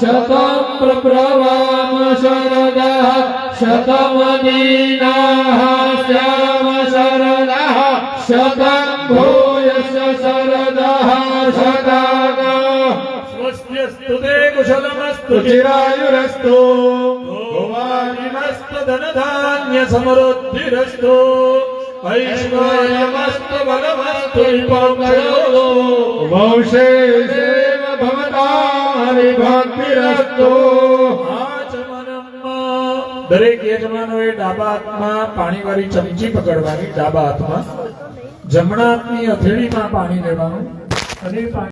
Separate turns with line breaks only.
शतं प्रभवाम शरदः शतमदीनाः श्याम शरदः शतं भूयश शरदः
शताना स्मृष्ण्यस्तुते कुशलमस्तु
चिरायुरस्तु
भुवानिमस्तु धनधान्यसमरुद्धिरस्तु ऐश्वर्यमस्तु बलमस्तु
वंशे મારી ભક્તિ
રસ્તો દરેક યજમાનોએ ડાબા હાથમાં પાણી વાળી ચમચી પકડવાની, ડાબા હાથમાં જમણા હાથની હથેળીમાં પાણી લેવાનું અને